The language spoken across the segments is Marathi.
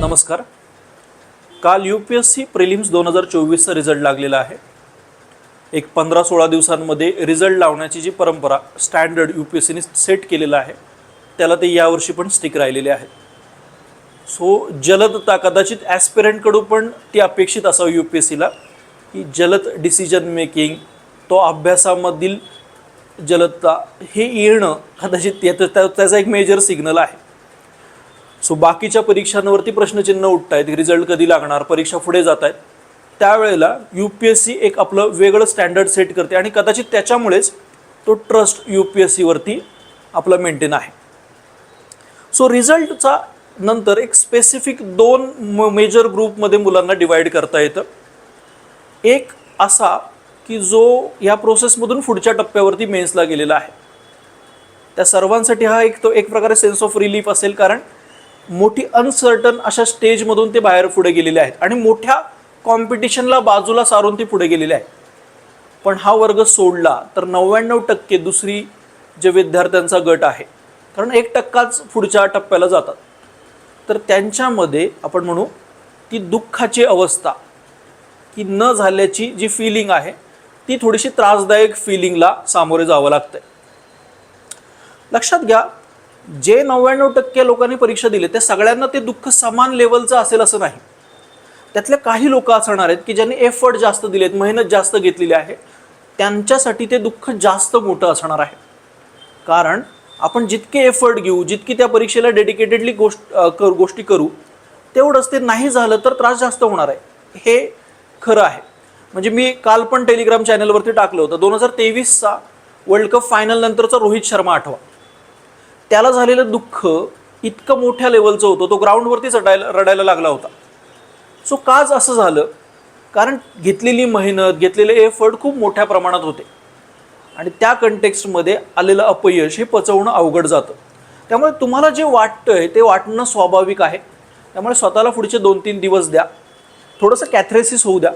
नमस्कार. काल U P S C prelims दोन हजार चोवीसचा रिझल्ट लागलेला आहे. एक पंधरा सोळा दिवसांमध्ये रिझल्ट लावण्याची जी परंपरा स्टँडर्ड यू पी एस सीने सेट केलेलं आहे त्याला ते यावर्षी पण स्टिक राहिलेले आहेत सो जलदता कदाचित ॲस्पिरंटकडून पण ती अपेक्षित असावं यू पी एस सीला की जलद डिसिजन मेकिंग तो अभ्यासामधील जलदता हे येणं कदाचित त्या- त्याचा एक मेजर सिग्नल आहे. सो बाकीच्या परीक्षांवरती प्रश्नचिन्ह उठत आहेत रिझल्ट कधी लागणार? परीक्षा पुढे जात आहेत त्यावेळेला यू पी एस सी एक आपलं वेगळं स्टँडर्ड सेट करते आणि कदाचित त्याच्यामुळेच तो ट्रस्ट यू पी एस सीवरती आपला मेंटेन आहे. सो रिझल्टचा नंतर एक स्पेसिफिक दोन मेजर ग्रुपमध्ये मुलांना डिवाईड करता येतं. एक असा की जो या प्रोसेसमधून पुढच्या टप्प्यावरती मेन्सला गेलेला आहे. त्या सर्वांसाठी हा एक तो एक प्रकारे सेन्स ऑफ रिलीफ असेल कारण मोठी अनसर्टन अशा स्टेजमधून ते बाहेर पुढे गेलेले आहेत. आणि मोठ्या कॉम्पिटिशनला बाजूला सारून ते पुढे गेलेले आहेत. पण हा वर्ग सोडला तर नव्याण्णव टक्के दुसरी जे विद्यार्थ्यांचा गट आहे कारण एक टक्काच पुढच्या टप्प्याला जातात. तर त्यांच्यामध्ये आपण म्हणू ती दुःखाची अवस्था की न झाल्याची जी फिलिंग आहे ती थोडीशी त्रासदायक फिलिंगला सामोरे जावं लागतंय. लक्षात घ्या जे नव्याण्णव टक्के लोकांनी परीक्षा दिली त्या सगळ्यांना ते दुःख समान लेवलचं असेल असं नाही. त्यातले काही लोक असणार आहेत की ज्यांनी एफर्ट जास्त दिलेत मेहनत जास्त घेतलेली आहे त्यांच्यासाठी ते दुःख जास्त मोठं असणार आहे. कारण आपण जितके एफर्ट घेऊ जितकी त्या परीक्षेला डेडिकेटेडली गोष्ट कर गोष्टी करू तेवढंच ते नाही झालं तर त्रास जास्त होणार आहे. हे खरं आहे. म्हणजे मी काल पण टेलिग्राम चॅनलवरती टाकलं होतं. दोन हजार तेवीसचा वर्ल्ड कप फायनलनंतरचा रोहित शर्मा आठवा. त्याला झालेलं दुःख इतकं मोठ्या लेवलचं होतं. तो ग्राउंडवरतीच रडायला रडायला लागला होता. सो काच असं झालं? कारण घेतलेली मेहनत घेतलेले एफर्ट खूप मोठ्या प्रमाणात होते. आणि त्या कंटेक्स्टमध्ये आलेलं अपयश हे पचवणं अवघड जातं. त्यामुळे तुम्हाला जे वाटतंय ते वाटणं स्वाभाविक आहे. त्यामुळे स्वतःला पुढचे दोन तीन दिवस द्या. थोडंसं कॅथरेसिस होऊ द्या.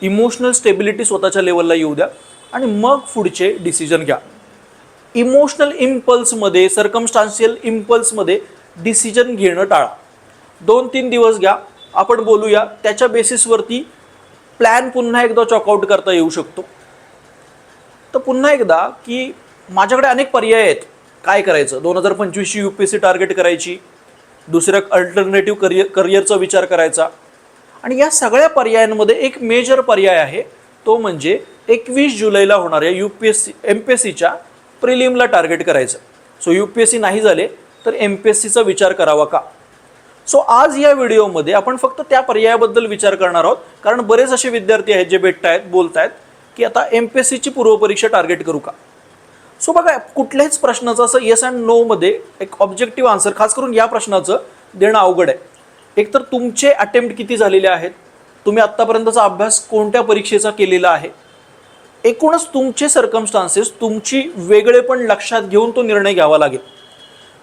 इमोशनल स्टेबिलिटी स्वतःच्या लेवलला येऊ द्या. आणि मग पुढचे डिसिजन घ्या. इमोशनल इम्पल्समध्ये सरकमस्टान्शियल इम्पल्समध्ये डिसिजन घेणं टाळा. दोन तीन दिवस घ्या. आपण बोलूया. त्याच्या बेसिसवरती प्लॅन पुन्हा एकदा चॉकआउट करता येऊ शकतो. तर पुन्हा एकदा की माझ्याकडे अनेक पर्याय आहेत. काय करायचं? दोन हजार पंचवीसची U P S C target करायची. दुसऱ्या अल्टरनेटिव्ह करिअर करिअरचा विचार करायचा. आणि या सगळ्या पर्यायांमध्ये एक मेजर पर्याय आहे. तो म्हणजे एकवीस जुलैला होणाऱ्या U P S C M P S सीच्या प्रिलिमला टार्गेट करायचं. So U P S C नाही झाले तर एम पी एस सीचा विचार करावा का? सो आज या व्हिडिओमध्ये आपण फक्त त्या पर्यायाबद्दल विचार करणार आहोत. कारण बरेच असे विद्यार्थी आहेत जे भेटत आहेत बोलत आहेत की आता एम पी एस सीची पूर्वपरीक्षा टार्गेट करू का? सो बघा कुठल्याच प्रश्नाचं असं येस अँड नोमध्ये एक ऑब्जेक्टिव्ह आन्सर खास करून या प्रश्नाचं देणं अवघड आहे. एकतर तुमचे अटेम्प्ट किती झालेले आहेत? तुम्ही आत्तापर्यंतचा अभ्यास कोणत्या परीक्षेचा केलेला आहे? एकूणच तुमचे सर्कमस्टान्सेस तुमची वेगळे पण लक्षात घेऊन तो निर्णय घ्यावा लागेल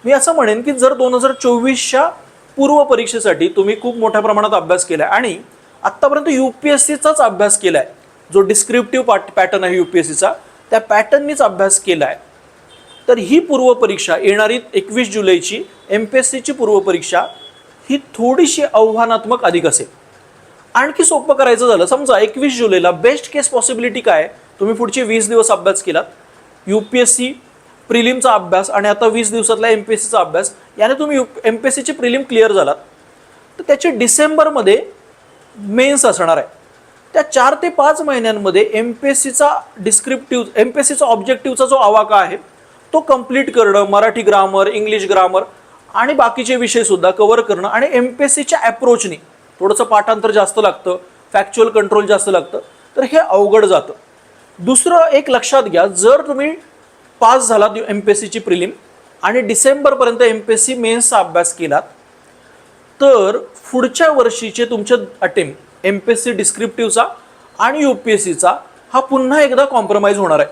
मी असं म्हणेन की जर दोन हजार चोवीसच्या पूर्व परीक्षेसाठी तुम्ही खूप मोठ्या प्रमाणात अभ्यास केला आहे आणि आत्तापर्यंत यू पी एस सीचाच अभ्यास केला आहे जो डिस्क्रिप्टिव्ह पाट पॅटर्न आहे यू पी एस सीचा त्या पॅटर्ननीच अभ्यास केला आहे तर ही पूर्वपरीक्षा येणारी एकवीस जुलैची एम पी एस सीची पूर्वपरीक्षा ही थोडीशी आव्हानात्मक अधिक असेल आणखी सोपं करायचं झालं समजा एकवीस जुलैला बेस्ट केस पॉसिबिलिटी काय आहे? तुम्ही पुढचे वीस दिवस अभ्यास केलात. यू पी एस सी प्रिलिमचा अभ्यास आणि आता वीस दिवसातला एम पी एस सीचा अभ्यास याने तुम्ही यू एम पी एस सीची प्रिलिम क्लिअर झालात. तर त्याचे डिसेंबरमध्ये मेन्स असणार आहे. त्या चार ते पाच महिन्यांमध्ये एम पी एस सीचा डिस्क्रिप्टिव्ह एम पी एस सीचा ऑब्जेक्टिव्हचा जो आवाका आहे तो कंप्लीट करणं मराठी ग्रामर इंग्लिश ग्रामर आणि बाकीचे विषयसुद्धा कव्हर करणं आणि एम पी एस सीच्या ॲप्रोचनी थोडंसं पाठांतर जास्त लागतं फॅक्च्युअल कंट्रोल जास्त लागतं तर हे अवघड जातं. दुसरं एक लक्षात घ्या जर तुम्ही पास झालात एम पी एस सीची प्रिलिम आणि डिसेंबरपर्यंत एम पी एस सी मेन्सचा अभ्यास केलात तर पुढच्या वर्षीचे तुमचे attempt M P S C डिस्क्रिप्टिव्हचा आणि यू पी एस सीचा हा पुन्हा एकदा कॉम्प्रोमाइज होणार आहे.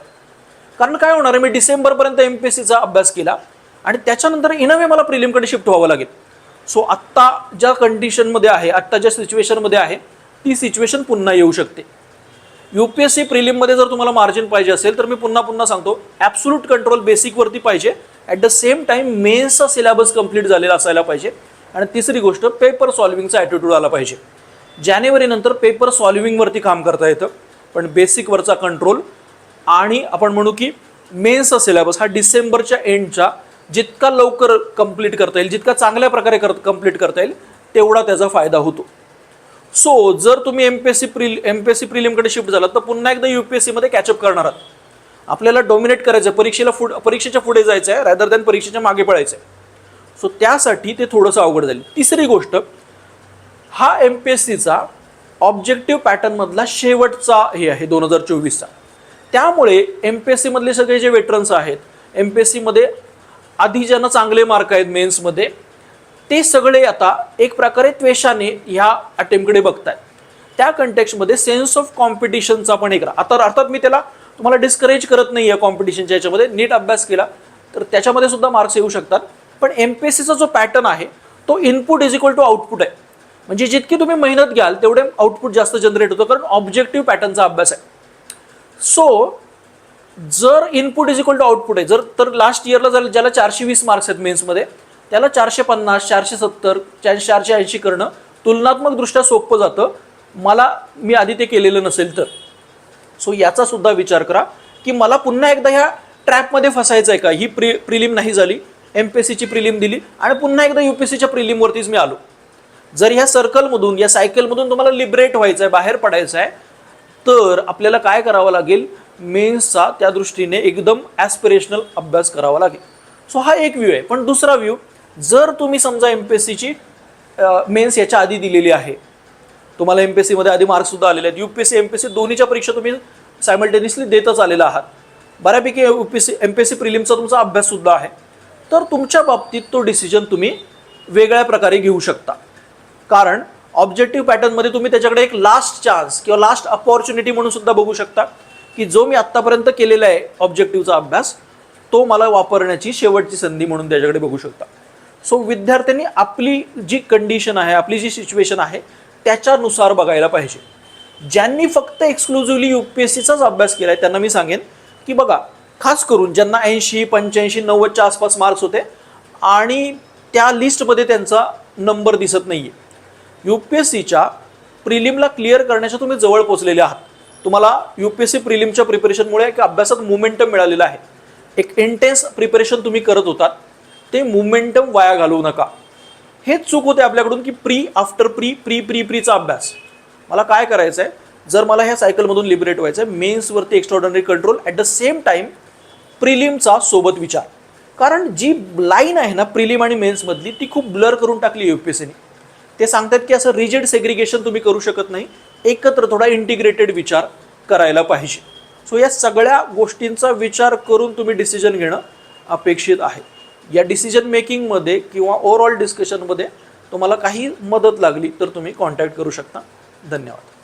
कारण काय होणार आहे मी डिसेंबरपर्यंत एम पी एस सीचा अभ्यास केला आणि त्याच्यानंतर इन वे मला प्रिलिमकडे शिफ्ट व्हावं लागेल. सो आत्ता ज्या कंडिशनमध्ये आहे आत्ता ज्या सिच्युएशनमध्ये आहे ती सिच्युएशन पुन्हा येऊ शकते. यू पी एस सी प्रिलिममध्ये जर तुम्हाला मार्जिन पाहिजे असेल तर मी पुन्हा पुन्हा सांगतो ॲब्सोल्यूट कंट्रोल बेसिकवरती पाहिजे. ॲट द सेम टाईम मेन्सचा सिलेबस कंप्लीट झालेला असायला पाहिजे. आणि तिसरी गोष्ट पेपर सॉल्विंगचा ॲटिट्यूड आला पाहिजे. जानेवारीनंतर पेपर सॉल्विंगवरती काम करता येतं पण बेसिकवरचा कंट्रोल आणि आपण म्हणू की मेन्सचा सिलेबस हा डिसेंबरच्या एंडच्या जितका लवकर कंप्लीट करता येईल जितका चांगल्या प्रकारे कर कंप्लीट करता येईल तेवढा त्याचा फायदा होतो. सो जर तुम्ही M P S C prelim M P S C प्रिलिमकडे शिफ्ट झालात तर पुन्हा एकदा यू पी एस सीमध्ये कॅचअप करणार आहात. आपल्याला डॉमिनेट करायचं आहे परीक्षेला पुढ परीक्षेच्या पुढे जायचं आहे रॅदर दॅन परीक्षेच्या मागे पळायचं आहे सो त्यासाठी ते थोडंसं अवघड झाली. तिसरी गोष्ट हा एम पी एस सीचा ऑब्जेक्टिव्ह पॅटर्नमधला शेवटचा हे आहे दोन हजार चोवीसचा. त्यामुळे एम पी एस सीमधले सगळे जे वेटरन्स आहेत एम पी एस सीमध्ये आधी ज्यांना चांगले मार्क आहेत मेन्समध्ये ते सगळे आता एक प्रकारे त्वेषाने ह्या अटेम्पकडे बघतायत. त्या कंटेक्समध्ये सेन्स ऑफ कॉम्पिटिशनचा पण एक आता अर्थात मी त्याला तुम्हाला डिस्करेज करत नाही आहे कॉम्पिटिशनच्या याच्यामध्ये नीट अभ्यास केला तर त्याच्यामध्ये सुद्धा मार्क्स येऊ शकतात. पण एम पी एस सीचा जो पॅटर्न आहे तो input is equal to output आहे. म्हणजे जितकी तुम्ही मेहनत घ्याल तेवढे आउटपुट जास्त जनरेट होतं कारण ऑब्जेक्टिव्ह पॅटर्नचा अभ्यास आहे. सो जर input is equal to output आहे जर तर लास्ट इयरला जर ज्याला चारशे वीस मार्क्स आहेत मेन्समध्ये त्याला चारशे पन्नास चारशे सत्तर चारशे ऐंशी करणं तुलनात्मकदृष्ट्या सोपं जातं. मला मी आधी ते केलेलं नसेल तर. सो याचा सुद्धा विचार करा की मला पुन्हा एकदा ह्या ट्रॅपमध्ये फसायचं आहे का? ही प्रि प्रिलिम नाही झाली एम पी एस सीची प्रिलिम दिली आणि पुन्हा एकदा यू पी एस सीच्या प्रिलिमवरतीच मी आलो. जर ह्या सर्कलमधून या सायकलमधून तुम्हाला लिबरेट व्हायचं आहे बाहेर पडायचं आहे तर आपल्याला काय करावं लागेल? मेन्सचा त्या दृष्टीने एकदम ॲस्पिरेशनल अभ्यास करावा लागेल. सो हा एक व्ह्यू आहे. पण दुसरा व्ह्यू जर तुम्ही समजा एम पी एस सीची मेन्स याच्या आधी दिलेली आहे तुम्हाला एम पी एस सीमध्ये आधी मार्क्ससुद्धा आलेले आहेत. U P S C M P S C दोन्हीच्या परीक्षा तुम्ही सायमल्टेनियसली देतच आलेला आहात. बऱ्यापैकी U P C M P S C प्रिलिमचा तुमचा अभ्याससुद्धा आहे. तर तुमच्या बाबतीत तो डिसिजन तुम्ही वेगळ्या प्रकारे घेऊ शकता. कारण ऑब्जेक्टिव्ह पॅटर्नमध्ये तुम्ही त्याच्याकडे एक लास्ट चान्स किंवा लास्ट अपॉर्च्युनिटी म्हणून सुद्धा बघू शकता की जो मी आत्तापर्यंत केलेला आहे ऑब्जेक्टिव्हचा अभ्यास तो मला वापरण्याची शेवटची संधी म्हणून त्याच्याकडे बघू शकता. सो विद्यार्थ्यांनी आपली जी कंडिशन आहे आपली जी सिच्युएशन आहे त्याच्यानुसार बघायला पाहिजे. ज्यांनी फक्त एक्सक्लुझिव्हली यू पी एस सीचाच अभ्यास केला आहे त्यांना मी सांगेन की बघा खास करून ज्यांना ऐंशी पंच्याऐंशी नव्वदच्या आसपास मार्क्स होते आणि त्या लिस्टमध्ये त्यांचा नंबर दिसत नाही आहे यू पी एस सीच्या प्रिलिमला क्लिअर करण्याच्या तुम्ही जवळ पोचलेले आहात. तुम्हाला यू पी एस सी प्रिलिमच्या प्रिपरेशनमुळे एक अभ्यासात मुमेंटम मिळालेला आहे. एक इंटेन्स प्रिपरेशन तुम्ही करत होतात. ते मुमेंटम वाया घालवू नका. हेच चूक होते आपल्याकडून की pre after pre pre pre प्रीचा अभ्यास. मला काय करायचं आहे जर मला ह्या सायकलमधून लिबरेट व्हायचं आहे मेन्सवरती extraordinary control at the same time प्रिलिमचा सोबत विचार. कारण जी लाईन आहे ना प्रिलिम आणि मेन्समधली ती खूप ब्लर करून टाकली यू पी एस सीने ते सांगतात की असं रिजिड सेग्रिगेशन तुम्ही करू शकत नाही. एकत्र थोडा इंटिग्रेटेड विचार करायला पाहिजे. सो या सगळ्या गोष्टींचा विचार करून तुम्ही डिसिजन घेणं अपेक्षित आहे. या डिसिजन मेकिंगमध्ये किंवा ओव्हरऑल डिस्कशनमध्ये तुम्हाला काही मदत लागली तर तुम्ही कॉन्टॅक्ट करू शकता. धन्यवाद.